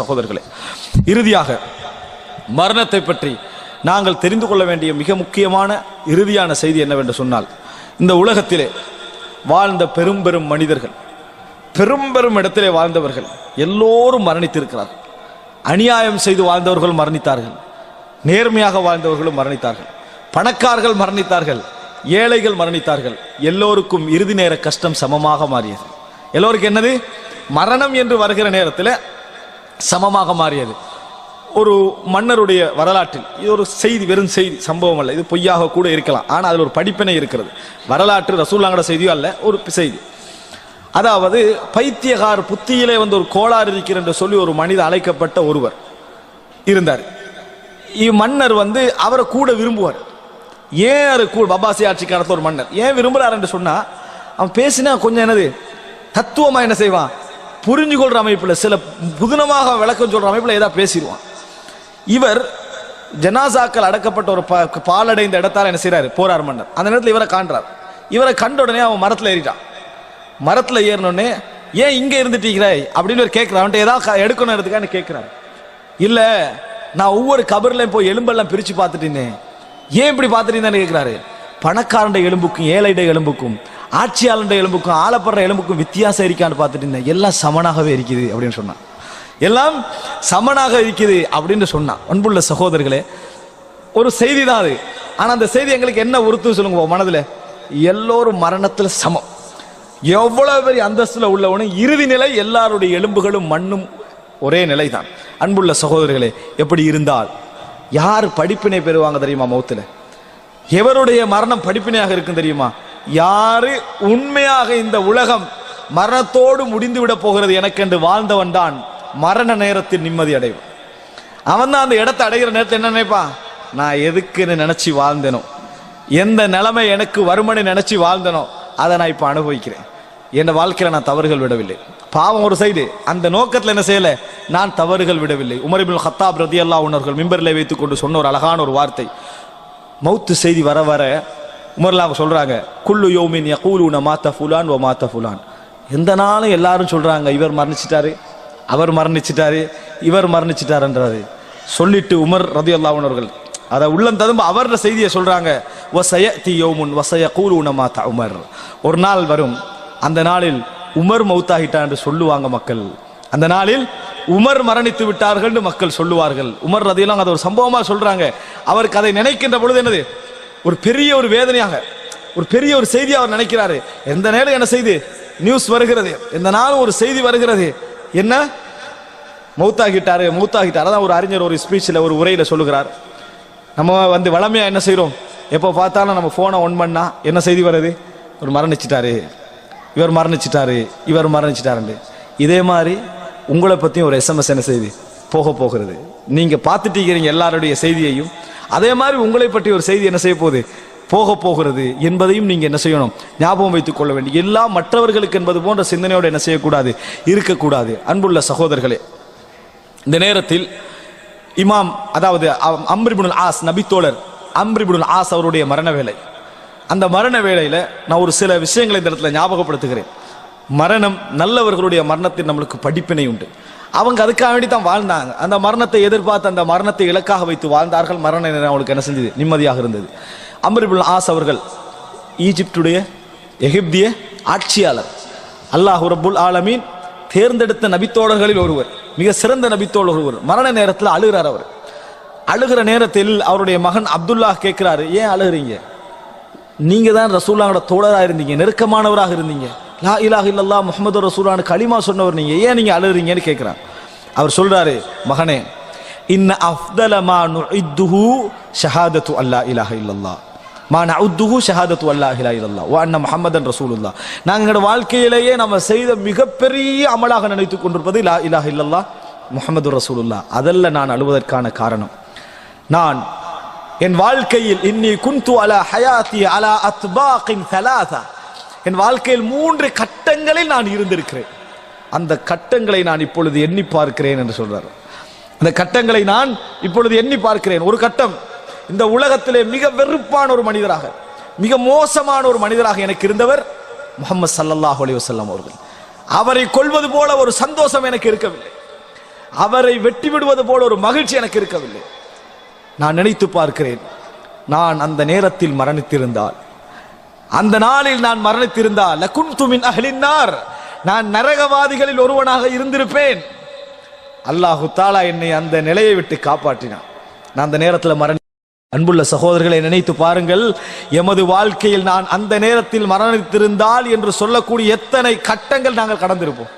சகோதரர்களே இறுதியாக மரணத்தை பற்றி நாங்கள் தெரிந்து கொள்ள வேண்டிய மிக முக்கியமான இறுதியான செய்தி என்னவென்று சொன்னால் இந்த உலகத்திலே வாழ்ந்த பெரும் பெரும் மனிதர்கள் பெரும் பெரும் இடத்திலே வாழ்ந்தவர்கள் எல்லோரும் மரணித்திருக்கிறார்கள். அநியாயம் செய்து வாழ்ந்தவர்கள் மரணித்தார்கள். நேர்மையாக வாழ்ந்தவர்களும் மரணித்தார்கள். பணக்காரர்கள் மரணித்தார்கள். ஏழைகள் மரணித்தார்கள். எல்லோருக்கும் இறுதி நேர கஷ்டம் சமமாக மாறியது. எல்லோருக்கும் என்னது? மரணம் என்று வருகிற நேரத்தில் சமமாக மாறியது. ஒரு மன்னருடைய வரலாற்றில் இது ஒரு செய்தி வெறும் செய்தி சம்பவம் அல்ல. இது பொய்யாக கூட இருக்கலாம். ஆனால் அதில் ஒரு படிப்பினை இருக்கிறது. வரலாற்று ரசூல்லாங்கட செய்தியோ அல்ல ஒரு செய்தி. அதாவது பைத்தியகார் புத்தியிலே வந்து ஒரு கோளாறு இருக்கிற என்று சொல்லி ஒரு மனித அழைக்கப்பட்ட ஒருவர் இருந்தார். இம்மன்னர் வந்து அவரை கூட விரும்புவார். ஏன் அது கூட பபாசி ஆட்சி காலத்தில் ஒரு மன்னர்? ஏன் விரும்புகிறார் என்று சொன்னால் அவன் பேசினா கொஞ்சம் என்னது தத்துவமாக என்ன செய்வான்? புரிஞ்சு கொள்ற அமைப்பில் சில புதினமாக விளக்கம் சொல்ற அமைப்பில் ஏதாவது பேசிடுவான் இவர் ஜனாசாக்கள் அடக்கப்பட்ட ஒரு ப- பாலடைந்த இடத்தால் என்ன செய்றாரு? போறார் மன்னர். அந்த நேரத்தில் இவரை காண்றார். இவரை கண்ட உடனே அவன் மரத்தில் ஏறிட்டான். மரத்தில் ஏறினோடனே ஏன் இங்கே இருந்துட்டீங்கிறாய் அப்படின்னு ஒரு கேட்குறான் அவன்கிட்ட ஏதாவது எடுக்கணும் எடுத்துக்கான்னு கேட்கிறாரு இல்லை நான் ஒவ்வொரு கபர்லையும் போய் எலும்பெல்லாம் பிரித்து பார்த்துட்டேனே. ஏன் இப்படி பார்த்துட்டீங்கன்னு கேட்குறாரு பணக்காரண்ட எலும்புக்கும் ஏழைட எலும்புக்கும் ஆட்சியாளண்ட எலும்புக்கும் ஆளப்படுற எலும்புக்கும் வித்தியாசம் இருக்கான்னு பார்த்துட்டு இருந்தேன். எல்லாம் சமனாகவே இருக்குது அப்படின்னு சொன்னான். எல்லாம் சமனாக இருக்குது அப்படின்னு சொன்னான். அன்புள்ள சகோதரர்களே ஒரு செய்தி தான் அது. ஆனா அந்த செய்தி எங்களுக்கு என்ன உறுத்து சொல்லுங்க மனதில்? எல்லோரும் மரணத்தில் சமம். எவ்வளவு பெரிய அந்தஸ்துல உள்ளவனும் இறுதி நிலை எல்லாருடைய எலும்புகளும் மண்ணும் ஒரே நிலை தான் அன்புள்ள சகோதரர்களே எப்படி இருந்தால் யார் படிப்பினை பெறுவாங்க தெரியுமா மௌத்தில்? எவருடைய மரணம் படிப்பினையாக இருக்கும் தெரியுமா? யாரு உண்மையாக இந்த உலகம் மரணத்தோடு முடிந்து விட போகிறது எனக்கென்று வாழ்ந்தவன் தான் மரண நேரத்தில் நிம்மதி அடைவான். அவன் தான் அந்த இடத்தை அடைகிற நேரத்தில் என்ன நினைப்பான்? நான் எதுக்குன்னு நினைச்சு வாழ்ந்தேனோ. எந்த நிலைமை எனக்கு வருமனை நினைச்சு வாழ்ந்தனோ அதை நான் இப்போ அனுபவிக்கிறேன். என் வாழ்க்கையில் நான் தவறுகள் விடவில்லை. பாவம் ஒரு சைடு. அந்த நோக்கத்தில் என்ன செய்யலை? நான் தவறுகள் விடவில்லை. உமரிபுல் ஹத்தாப் ரதி அல்லா உணர்கள் மிம்பரில் வைத்துக்கொண்டு சொன்ன ஒரு அழகான ஒரு வார்த்தை. மௌத்து செய்தி வர வர உமர்ல அவங்க சொல்கிறாங்க குல்லு யோமின் யகூலுன மாத்த ஃபுலான் ஓ மாத்த ஃபுலான். எந்த நாளும் எல்லாரும் சொல்கிறாங்க இவர் மரணிச்சிட்டாரு அவர் மரணிச்சிட்டாரு இவர் மரணிச்சிட்டாருன்றாரு. சொல்லிட்டு உமர் ரதி அல்லாவுனர்கள் அதை உள்ளம் ததும்ப அவர செய்தியை சொல்கிறாங்க வசய தி யோமுன் வசய கூலுன மாத்தா உமர். ஒரு நாள் வரும் அந்த நாளில் உமர் மௌத்தாகிட்டான் என்று சொல்லுவாங்க மக்கள். அந்த நாளில் உமர் மரணித்து விட்டார்கள் மக்கள் சொல்லுவார்கள். உமர் ரதியெல்லாம் அதை ஒரு சம்பவமாக சொல்கிறாங்க அவருக்கு அதை நினைக்கின்ற பொழுது என்னது? ஒரு பெரிய ஒரு வேதனையாக ஒரு பெரிய ஒரு செய்தி அவர் நினைக்கிறாரு. எந்த நேரம் என்ன செய்தி? நியூஸ் வருகிறது. எந்த நாளும் ஒரு செய்தி வருகிறது. என்ன? மௌத்தாகிட்டாரு மௌத்தாகிட்டார். அதான் ஒரு அறிஞர் ஒரு ஸ்பீச்சில் ஒரு உரையில் சொல்லுகிறார். நம்ம வந்து வளமையாக என்ன செய்கிறோம் எப்போ பார்த்தாலும் நம்ம ஃபோனை ஒன் பண்ணா என்ன செய்தி வருது? ஒரு மரணிச்சிட்டாரு. இவர் மரணிச்சிட்டாரு. இவர் மரணிச்சிட்டாருண்டு இதே மாதிரி உங்களை பற்றியும் ஒரு எஸ்எம்எஸ் என்ன செய்தி? போக போகிறது. நீங்க பார்த்துட்டு இருக்கிறீங்க எல்லாருடைய செய்தியையும். அதே மாதிரி உங்களை பற்றி ஒரு செய்தி என்ன செய்ய போகுது? போக போகிறது என்பதையும் நீங்க என்ன செய்யணும்? ஞாபகம் வைத்துக் கொள்ள வேண்டும் எல்லாம் மற்றவர்களுக்கு என்பது போன்ற சிந்தனையோடு என்ன செய்யக்கூடாது? இருக்கக்கூடாது. அன்புள்ள சகோதரர்களே இந்த நேரத்தில் இமாம் அதாவது அம்ரிபுனுல் ஆஸ் நபித்தோழர் அம்ரிபுனுல் ஆஸ் அவருடைய மரண வேலை அந்த மரண வேலையில் நான் ஒரு சில விஷயங்களை இந்த இடத்துல ஞாபகப்படுத்துகிறேன். மரணம் நல்லவர்களுடைய மரணத்தில் நம்மளுக்கு படிப்பினை உண்டு. அவங்க அதுக்காக வேண்டி தான் வாழ்ந்தாங்க. அந்த மரணத்தை எதிர்பார்த்து அந்த மரணத்தை இலக்காக வைத்து வாழ்ந்தார்கள். மரண நேரம் அவங்களுக்கு என்ன செஞ்சது? நிம்மதியாக இருந்தது. அம்ரிபுல் ஆஸ் அவர்கள் ஈஜிப்டுடைய எகிப்திய ஆட்சியாளர். அல்லாஹ் ரபுல் ஆலமீன் தேர்ந்தெடுத்த நபித்தோழர்களில் ஒருவர். மிக சிறந்த நபித்தோழர் ஒருவர். மரண நேரத்தில் அழுகிறார் அவர். அழுகிற நேரத்தில் அவருடைய மகன் அப்துல்லாஹ் கேட்கிறாரு ஏன் அழுகிறீங்க? நீங்க தான் ரசூல்லாவோட தோழராக இருந்தீங்க. நெருக்கமானவராக இருந்தீங்க. லா இலாஹ் இல்லல்லா முகமது ரசூலான்னு களிமா சொன்னவர் நீங்கள் ஏன் நீங்கள் அழுகிறீங்கன்னு கேட்குறான் அவர் சொல்றாரு மகனே இன்ன அஃதல நுஇத்துஹு ஷஹாதத்து அல்லா இலாஹ இல்லல்லா மா நஉத்துஹு ஷஹாதத்து அல்லா இலாஹ இல்லல்லா வா அண்ண முஹம்மதன் ரசூலுல்லாஹ். நாங்கள் வாழ்க்கையிலேயே நம்ம செய்த மிகப்பெரிய அமலாக நினைத்துக் கொண்டிருப்பது லா இலாஹ இல்லல்லா முகமது ரசூலுல்லா அதல்ல நான் அழுவதற்கான காரணம். நான் என் வாழ்க்கையில் இன்னி குந்து அலா ஹயாத்தி அலா அத்பாகின் சலாதா என் வாழ்க்கையில் மூன்று கட்டங்களில் நான் இருந்திருக்கிறேன். அந்த கட்டங்களை நான் இப்பொழுது எண்ணி பார்க்கிறேன் என்று சொல்றார். அந்த கட்டங்களை நான் இப்பொழுது எண்ணி பார்க்கிறேன். ஒரு கட்டம். இந்த உலகத்திலே மிக வெறுப்பான ஒரு மனிதராக மிக மோசமான ஒரு மனிதராக எனக்கு இருந்தவர் முகமது சல்லல்லாஹு அலி வசல்லாம் அவர்கள். அவரை கொள்வது போல ஒரு சந்தோஷம் எனக்கு இருக்கவில்லை. அவரை வெட்டி விடுவது போல ஒரு மகிழ்ச்சி எனக்கு இருக்கவில்லை. நான் நினைத்து பார்க்கிறேன் நான் அந்த நேரத்தில் மரணித்திருந்தால் அந்த நாளில் நான் மரணித்திருந்தால் லக்குன் துமின் அஹ்லின்னார் நான் நரகவாதிகளில் ஒருவனாக இருந்திருப்பேன். அல்லாஹு தாலா என்னை அந்த நிலையை விட்டு காப்பாற்றினான். நான் அந்த நேரத்தில் மரணி அன்புள்ள சகோதரர்களை நினைத்து பாருங்கள். எமது வாழ்க்கையில் நான் அந்த நேரத்தில் மரணித்திருந்தால் என்று சொல்லக்கூடிய எத்தனை கட்டங்கள் நாங்கள் கடந்திருப்போம்.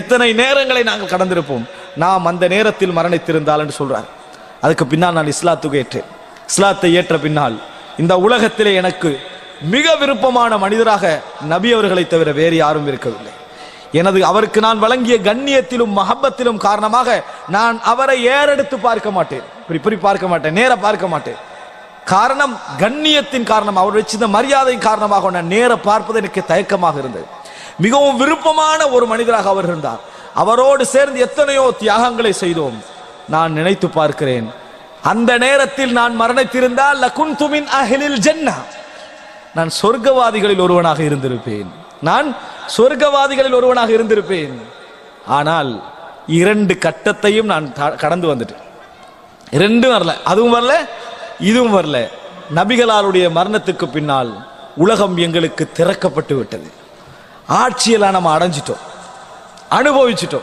எத்தனை நேரங்களை நாங்கள் கடந்திருப்போம். நாம் அந்த நேரத்தில் மரணித்திருந்தால் என்று சொல்றார். அதுக்கு பின்னால் நான் இஸ்லாத்துக்கு ஏற்றேன். இஸ்லாத்தை ஏற்ற பின்னால் இந்த உலகத்திலே எனக்கு மிக விருப்பமான மனிதராக நபி அவர்களை தவிர வேறு யாரும் இருக்கவில்லை. எனது அவருக்கு நான் வழங்கிய கண்ணியத்திலும் மஹப்பத்திலும் காரணமாக நான் அவரை ஏறெடுத்து பார்க்க மாட்டேன். இப்படி இப்படி பார்க்க மாட்டேன் நேர பார்க்க மாட்டேன். காரணம் கண்ணியத்தின் காரணம் அவர் வச்சிருந்த மரியாதையின் காரணமாக நான் நேர பார்ப்பது எனக்கு தயக்கமாக இருந்தது. மிகவும் விருப்பமான ஒரு மனிதராக அவர் இருந்தார். அவரோடு சேர்ந்து எத்தனையோ தியாகங்களை செய்தோம். நான் நினைத்து பார்க்கிறேன் அந்த நேரத்தில் நான் மரணித்திருந்தால் லகுன் துமின் அஹிலில் ஜென்னா. நான் சொர்க்கவாதிகளில் ஒருவனாக இருந்திருப்பேன். நான் சொர்க்கவாதிகளில் ஒருவனாக இருந்திருப்பேன். ஆனால் இரண்டு கட்டத்தையும் நான் த- கடந்து வந்துட்டேன். ரெண்டும் வரல. அதுவும் வரல இதுவும் வரல. நபிகளாருடைய மரணத்துக்கு பின்னால் உலகம் எங்களுக்கு திறக்கப்பட்டு விட்டது. ஆட்சியெல்லாம் நம்ம அடைஞ்சிட்டோம். அனுபவிச்சிட்டோம்.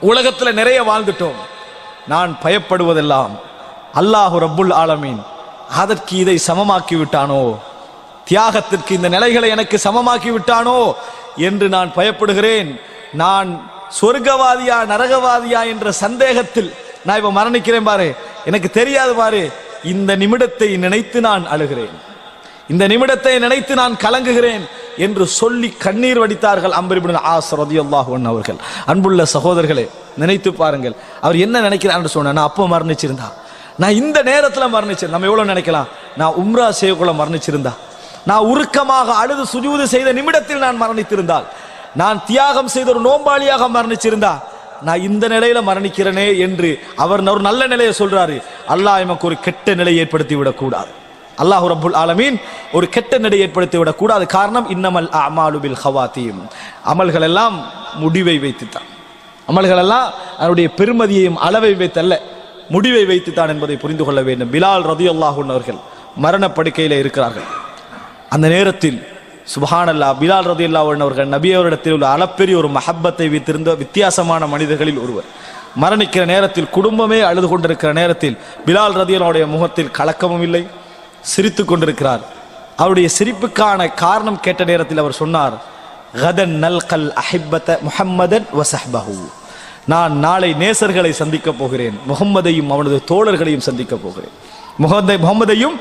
உலகத்தில் நிறைய வாழ்ந்துட்டோம். நான் பயப்படுவதெல்லாம் அல்லாஹு ரப்புல் ஆலமீன் அதற்கு இதை சமமாக்கி விட்டானோ? தியாகத்திற்கு இந்த நிலைகளை எனக்கு சமமாக்கி விட்டானோ என்று நான் பயப்படுகிறேன். நான் சொர்க்கவாதியா நரகவாதியா என்ற சந்தேகத்தில் நான் இப்ப மரணிக்கிறேன் பாரு. எனக்கு தெரியாது பாரு. இந்த நிமிடத்தை நினைத்து நான் அழுகிறேன். இந்த நிமிடத்தை நினைத்து நான் கலங்குகிறேன் என்று சொல்லி கண்ணீர் வடித்தார்கள் அம்பரிபுடன் ஆஸ் ரதியல்லாஹு அவர்கள். அன்புள்ள சகோதரர்களே நினைத்து பாருங்கள். அவர் என்ன நினைக்கிறான்னு சொன்ன நான் அப்போ மரணிச்சிருந்தா? நான் இந்த நேரத்தில் மரணிச்சேன் நம்ம எவ்வளோ நினைக்கலாம்? நான் உம்ரா செய்யக்குள்ள மரணிச்சிருந்தா? நான் உருக்கமாக அழுது சுஜூது செய்த நிமிடத்தில் நான் மரணித்திருந்தால். நான் தியாகம் செய்த ஒரு நோம்பாளியாக மரணிச்சிருந்தா நான் இந்த நிலையில மரணிக்கிறேனே என்று அவர் ஒரு நல்ல நிலையை சொல்றாரு. அல்லாஹ் எமக்கு ஒரு கெட்ட நிலையை ஏற்படுத்தி விடக்கூடாது. அல்லாஹ் ரபுல் ஆலமீன் ஒரு கெட்ட நிலை ஏற்படுத்தி விடக்கூடாது. காரணம் இன்னமல் அமாலுபில் ஹவாத்தியும் அமல்கள் எல்லாம் முடிவை வைத்துத்தான். அமல்கள் எல்லாம் அதனுடைய பெருமதியையும் அளவை வைத்தல்ல முடிவை வைத்துத்தான் என்பதை புரிந்து கொள்ள வேண்டும். பிலால் ரதியுல்லாஹுன் அவர்கள் மரணப்படுக்கையில் இருக்கிறார்கள். அந்த நேரத்தில் சுபஹானல்லா பிலால் ரதியுல்லா அவர்கள் நபி அவரிடத்தில் உள்ள அளப்பெரிய ஒரு மஹப்பத்தை வைத்திருந்த வித்தியாசமான மனிதர்களில் ஒருவர். மரணிக்கிற நேரத்தில் குடும்பமே அழுது கொண்டிருக்கிற நேரத்தில் பிலால் ரதியனுடைய முகத்தில் கலக்கமும் இல்லை சிரித்து கொண்டிருக்கிறார். அவருடைய சிரிப்புக்கான காரணம் கேட்ட நேரத்தில் அவர் சொன்னார் கதன் நல்கல் அஹிப்பத முஹம்மதன் வசஹ்பஹு. நான் நாளை நேசர்களை சந்திக்கப் போகிறேன் முகம்மதையும் அவனது தோழர்களையும் சந்திக்கப் போகிறேன். முகமது முகம்மதையும்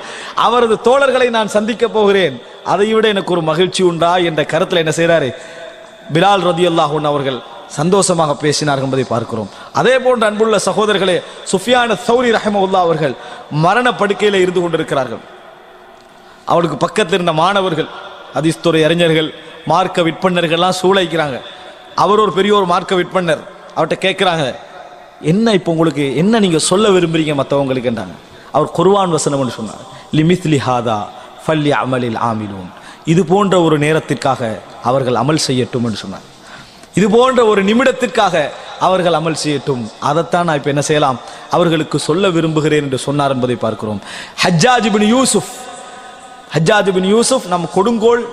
அவரது தோழர்களை நான் சந்திக்க போகிறேன். அதை விட எனக்கு ஒரு மகிழ்ச்சி உண்டா என்ற கருத்தில் என்ன செய்கிறாரு பிலால் ரதியுல்லாஹூன் அவர்கள் சந்தோஷமாக பேசினார்கள் என்பதை பார்க்கிறோம். அதே போன்ற அன்புள்ள சகோதரர்களே சுஃபியான சௌரி ரஹமவுல்லா அவர்கள் மரண படுக்கையில் இருந்து கொண்டிருக்கிறார்கள். அவளுக்கு பக்கத்தில் இருந்த மாணவர்கள் அதிஸ்துறை அறிஞர்கள் மார்க்க விற்பனர்கள்லாம் சூளைக்கிறாங்க. அவர் ஒரு பெரிய ஒரு மார்க்க விற்பனர். அவர்கிட்ட கேட்குறாங்க என்ன இப்போ உங்களுக்கு என்ன நீங்கள் சொல்ல விரும்புறீங்க மற்றவங்களுக்கு என்றாங்க. அவர் குர்வான் வசனம்னு சொன்னார். லிமித்லி ஹாதா ஃபல்லி அமலில் ஆமிலூன். இது போன்ற ஒரு நேரத்திற்காக அவர்கள் அமல் செய்யட்டும் என்று சொன்னார். இது போன்ற ஒரு நிமிடத்திற்காக அவர்கள் அமல் செய்யட்டும். அதைத்தான் நான் இப்போ என்ன செய்யலாம்? அவர்களுக்கு சொல்ல விரும்புகிறேன் என்று சொன்னார் என்பதை பார்க்கிறோம். ஹஜ்ஜாஜ் பின் யூசுப் ஹஜ்ஜாஜ் பின் யூசுப் நம் கொடுங்கோல்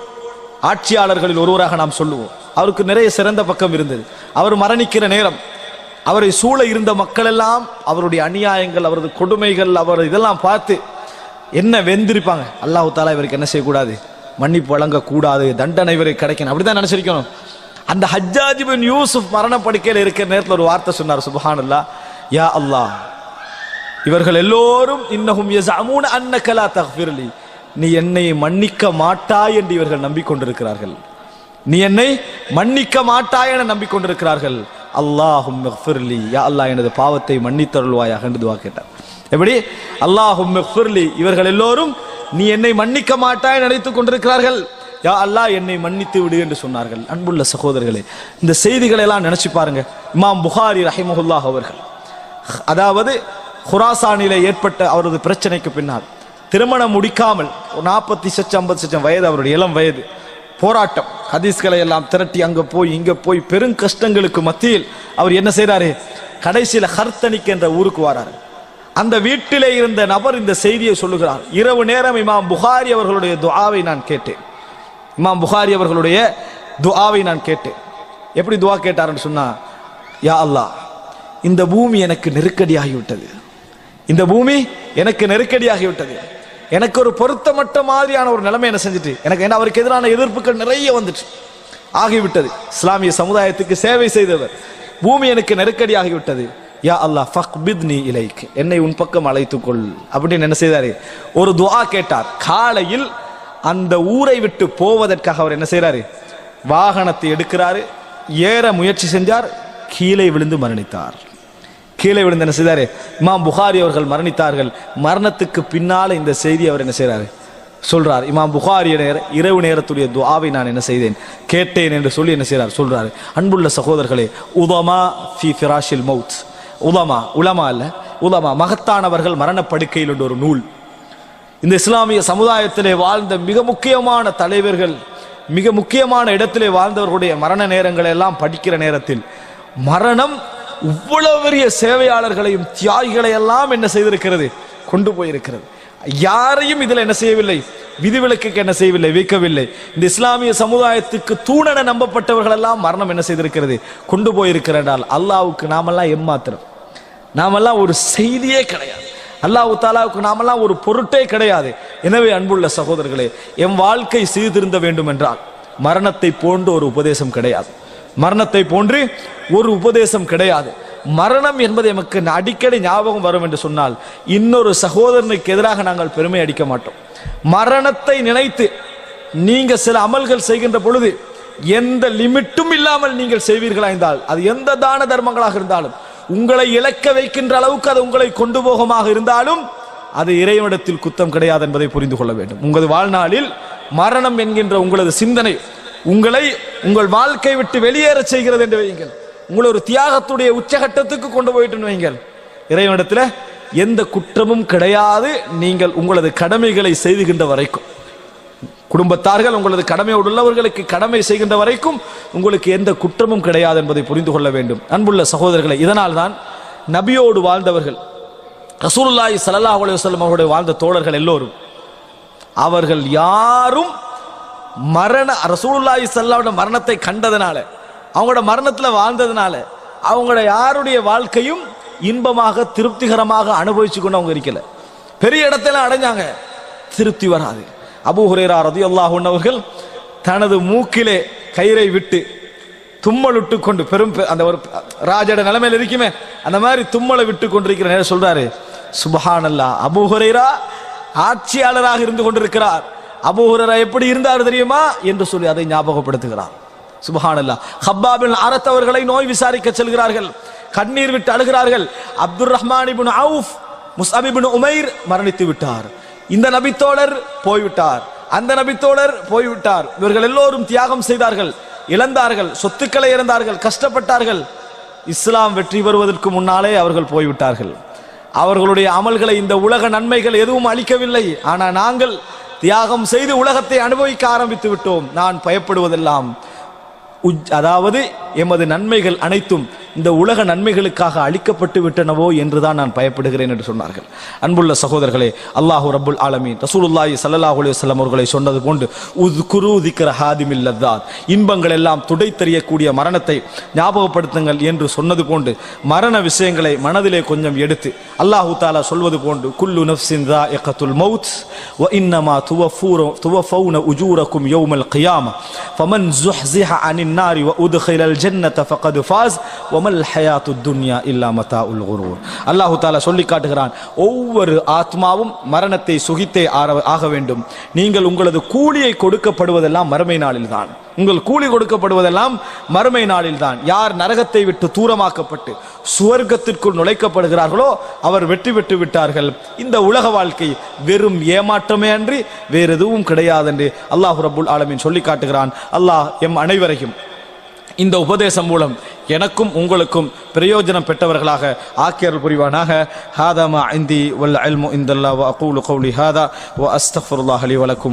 ஆட்சியாளர்களில் ஒருவராக நாம் சொல்லுவோம். அவருக்கு நிறைய சிறந்த பக்கம் இருந்தது. அவர் மரணிக்கிற நேரம் அவரை சூழ இருந்த மக்கள் எல்லாம் அவருடைய அநியாயங்கள் அவரது கொடுமைகள் அவர் இதெல்லாம் பார்த்து என்ன வெந்திருப்பாங்க? அல்லாஹு தாலா இவருக்கு என்ன செய்யக்கூடாது? மன்னிப்பு வழங்கக்கூடாது தண்டனை இவருக்கு கிடைக்கணும். அப்படிதான் நினைச்சிருக்கணும். அந்த ஹஜ்ஜாஜிபின் யூசுப் மரணப்படுக்கையில் இருக்கிற நேரத்தில் ஒரு வார்த்தை சொன்னார் சுபஹானல்லா யா அல்லாஹ் இவர்கள் எல்லோரும் இன்னகும் எஸ் அன்னக அன்னகலா தக்ஃபிர்லி நீ என்னை மன்னிக்க மாட்டாய் என்று இவர்கள் நம்பிக்கொண்டிருக்கிறார்கள். நீ என்னை மன்னிக்க மாட்டாய் என நம்பிக்கொண்டிருக்கிறார்கள். அல்லாஹும் மக்ஃபிர்லி யா அல்லாஹ் எனது பாவத்தை மன்னித்தருள்வாயாக என்று துவா கேட்டார். எப்படி? அல்லாஹும் மக்ஃபிர்லி இவர்கள் எல்லோரும் நீ என்னை மன்னிக்க மாட்டாய் நினைத்துக் கொண்டிருக்கிறார்கள். யா அல்லாஹ் என்னை மன்னித்து விடு என்று சொன்னார்கள். அன்புள்ள சகோதரர்களே இந்த செய்திகளை எல்லாம் நினைச்சு பாருங்க. இமாம் புகாரி ரஹிமஹுல்லாஹ் அவர்கள் அதாவது ஹுராசானிலே ஏற்பட்ட அவரது பிரச்சனைக்கு பின்னால் திருமணம் முடிக்காமல் ஒரு நாற்பத்தி சச்சம் ஐம்பது சச்சம் வயது அவருடைய இளம் வயது போராட்டம். ஹதீஸ்களை எல்லாம் திரட்டி அங்க போய் இங்க போய் பெரும் கஷ்டங்களுக்கு மத்தியில் அவர் என்ன செய்றாரு கடைசியில ஹர்த்தனிக் என்ற ஊருக்கு வராரு. அந்த வீட்டிலே இருந்த நபர் இந்த செய்தியை சொல்லுகிறார். இரவு நேரம் இமாம் புகாரி அவர்களுடைய துஆவை நான் கேட்டேன். இமாம் புகாரி அவர்களுடைய துஆவை நான் கேட்டேன். எப்படி துவா கேட்டாருன்னு சொன்னா யா அல்லாஹ் இந்த பூமி எனக்கு நெருக்கடியாகிவிட்டது. இந்த பூமி எனக்கு நெருக்கடியாகிவிட்டது. எனக்கு ஒரு பொருத்தமற்ற மாதிரியான ஒரு நிலைமை என்ன செஞ்சுட்டு எனக்கு என்ன அவருக்கு எதிரான எதிர்ப்புகள் நிறைய வந்துட்டு ஆகிவிட்டது. இஸ்லாமிய சமுதாயத்துக்கு சேவை செய்தவர் பூமி எனக்கு நெருக்கடி ஆகிவிட்டது. யா அல்லாஹ் ஃபக்பித்னி இலைக்கு என்னை உன் பக்கம் அழைத்துக்கொள். அப்படின்னு என்ன செய்தாரு? ஒரு துவா கேட்டார். காலையில் அந்த ஊரை விட்டு போவதற்காக அவர் என்ன செய்கிறாரு வாகனத்தை எடுக்கிறாரு ஏற முயற்சி செஞ்சார் கீழே விழுந்து மரணித்தார். கீழே விழுந்து என்ன செய்தார்? இமாம் புகாரி அவர்கள் மரணித்தார்கள். மரணத்துக்கு பின்னால இந்த செய்தி அவர் என்ன செய்கிறார் சொல்றார். இமாம் புகாரி நேர இரவு நேரத்துடைய துவாவை நான் என்ன செய்தேன்? கேட்டேன் என்று சொல்லி என்ன செய்கிறார் சொல்றார். அன்புள்ள சகோதரர்களே உதமா ஃபி ஃபிராஷில் மவுத் உதமா உலமா அல்ல. உதமா மகத்தானவர்கள் மரணப்படுக்கையில் உள்ள ஒரு நூல். இந்த இஸ்லாமிய சமுதாயத்திலே வாழ்ந்த மிக முக்கியமான தலைவர்கள் மிக முக்கியமான இடத்திலே வாழ்ந்தவர்களுடைய மரண நேரங்களை எல்லாம் படிக்கிற நேரத்தில் மரணம் இவ்வளவு பெரிய சேவையாளர்களையும் தியாகிகளை எல்லாம் என்ன செய்திருக்கிறது? கொண்டு போயிருக்கிறது. யாரையும் இதில் என்ன செய்யவில்லை? விதிவிலக்குக்கு என்ன செய்யவில்லை? வைக்கவில்லை. இந்த இஸ்லாமிய சமுதாயத்துக்கு தூணென நம்பப்பட்டவர்கள் எல்லாம் மரணம் என்ன செய்திருக்கிறது? கொண்டு போயிருக்கிறால் அல்லாவுக்கு நாமெல்லாம் எம்மாத்திரம். நாமெல்லாம் ஒரு செய்தியே கிடையாது. அல்லாஹ் தாலாவுக்கு நாமெல்லாம் ஒரு பொருட்டே கிடையாது. எனவே அன்புள்ள சகோதரர்களே என் வாழ்க்கை சீர்திருந்த வேண்டும் என்றால் மரணத்தை போன்ற ஒரு உபதேசம் கிடையாது. மரணத்தை போன்று ஒரு உபதேசம் கிடையாது. மரணம் என்பது எமக்கு அடிக்கடி ஞாபகம் வரும் என்று சொன்னால் இன்னொரு சகோதரனுக்கு எதிராக நாங்கள் பெருமை அடிக்க மாட்டோம். மரணத்தை நினைத்து நீங்க சில அமல்கள் செய்கின்ற பொழுது எந்த லிமிட்டும் இல்லாமல் நீங்கள் செய்வீர்களா என்றால் அது எந்த தான தர்மங்களாக இருந்தாலும் உங்களை இழக்க வைக்கின்ற அளவுக்கு அது உங்களை கொண்டு போகமாக இருந்தாலும் அது இறைவனிடத்தில் குத்தம் கிடையாது என்பதை புரிந்து கொள்ள வேண்டும். உங்களது வாழ்நாளில் மரணம் என்கின்ற உங்களது சிந்தனை உங்களை உங்கள் வாழ்க்கை விட்டு வெளியேறச் செய்கிறது என்று வையுங்கள். உங்களை ஒரு தியாகத்துடைய உச்சகட்டத்துக்கு கொண்டு போயிட்டு வையுங்கள். இறைவனிடத்தில் எந்த குற்றமும் கிடையாது. நீங்கள் உங்களது கடமைகளை செய்துகின்ற வரைக்கும். குடும்பத்தார்கள் உங்களது கடமையோடு உள்ளவர்களுக்கு கடமை செய்கின்ற வரைக்கும் உங்களுக்கு எந்த குற்றமும் கிடையாது என்பதை புரிந்து கொள்ள வேண்டும். அன்புள்ள சகோதரர்களை இதனால் தான் நபியோடு வாழ்ந்தவர்கள் ரசூல்லாய் ஸல்லல்லாஹு அலைஹி வஸல்லம் அவருடைய வாழ்ந்த தோழர்கள் எல்லோரும் அவர்கள் யாரும் மரண ரசூலுல்லாஹி சல்லாவோட மரணத்தை கண்டதனால அவங்களோட மரணத்தில் வாழ்ந்ததுனால அவங்களோட யாருடைய வாழ்க்கையும் இன்பமாக திருப்திகரமாக அனுபவிச்சு கொண்டு அவங்க இருக்கல. பெரிய இடத்துல அடைஞ்சாங்க திருப்தி வராது. அபு ஹுரேரா ரதியல்லாஹு அவர்கள் தனது மூக்கிலே கயிறை விட்டு தும்மலுட்டு கொண்டு பெரும் பெ- அந்த ஒரு ராஜோட நிலைமையில் இருக்குமே அந்த மாதிரி தும்மலை விட்டு கொண்டிருக்கிற நேரம் சொல்றாரு. சுபஹானல்லா அபு ஹுரேரா ஆட்சியாளராக இருந்து கொண்டிருக்கிறார். அபூ எப்படி இருந்தார் தெரியுமா? என்று சொல்லி அதை ஞாபகப்படுத்துகிறார். சுபஹானல்லா. ஹப்பாபின் அறத்தவர்களை நோய் விசாரிக்க செல்கிறார்கள். கண்ணீர் விட்டு அழுகிறார்கள். Abdul Rahman Ibn Auf முஸ்அபிபின் Umair மரணித்து விட்டார். இந்த நபித்தோழர் போய்விட்டார். அந்த நபித்தோழர் போய்விட்டார். இவர்கள் எல்லோரும் தியாகம் செய்தார்கள். இழந்தார்கள். சொத்துக்களை இழந்தார்கள். கஷ்டப்பட்டார்கள். இஸ்லாம் வெற்றி பெறுவதற்கு முன்னாலே அவர்கள் போய்விட்டார்கள். அவர்களுடைய அமல்களை இந்த உலக நன்மைகள் எதுவும் அளிக்கவில்லை. ஆனால் நாங்கள் தியாகம் செய்து உலகத்தை அனுபவிக்க ஆரம்பித்து விட்டோம். நான் பயப்படுவதெல்லாம் உஜ்- அதாவது எமது நன்மைகள் அனைத்தும் இந்த உலக நன்மைகளுக்காக அழிக்கப்பட்டு விட்டனவோ என்றுதான் நான் பயப்படுகிறேன் என்று சொன்னார்கள். அன்புள்ள சகோதரர்களே அல்லாஹு ரபுல் ஆலமீன் ரசூலுல்லாஹி சல்லாஹ் அலுவலம் அவர்களை சொன்னது போன்று உது குரு திக்கிற ஹாதிமில்லதார் இன்பங்கள் எல்லாம் துடைத்தறியக்கூடிய மரணத்தை ஞாபகப்படுத்துங்கள் என்று சொன்னது போன்று மரண விஷயங்களை மனதிலே கொஞ்சம் எடுத்து அல்லாஹு தாலா சொல்வது போன்று குல்லு நஃப்சின் ரா எக்கத்துல் மவுத் வ இன்னமா துவஃபூர துவஃபௌன உஜூரக்கும் யோமல் கியாம ஃபமன் ஜுஹ்ஸிஹ அனின் நாரி வ உதுஹிலல் ஜன்னத ஃபகது ஃபாஸ் வ ஒமல் ஹயாத்து துன்யா இல்லாமத்தா உல் குரூர் அல்லாஹு தாலா சொல்லி காட்டுகிறான் ஒவ்வொரு ஆத்மாவும் மரணத்தை சுகித்தே ஆக வேண்டும். நீங்கள் உங்களது கூலியை கொடுக்கப்படுவதெல்லாம் மறுமை நாளில் தான் உங்கள் கூலி கொடுக்கப்படுவதெல்லாம் மறுமை நாளில் தான் யார் நரகத்தை விட்டு தூரமாக்கப்பட்டு சுவர்க்கத்திற்குள் நுழைக்கப்படுகிறார்களோ அவர் வெற்றி பெற்று விட்டார்கள். இந்த உலக வாழ்க்கை வெறும் ஏமாற்றமே அன்றி வேறு எதுவும் கிடையாது என்று அல்லாஹ் ரபுல் ஆலமின் சொல்லி காட்டுகிறான். அல்லாஹ் எம் அனைவரையும் இந்த உபதேசம் மூலம் எனக்கும் உங்களுக்கும் பிரயோஜனம் பெற்றவர்களாக ஆக்கியர்கள் புரிவானாக. ஹாதா மா இந்தி வல் அல்மு இந்தல்லா வ அகூலு கௌலி ஹாதா வ அஸ்தஃபுல்லாஹ் அலி வலக்கும்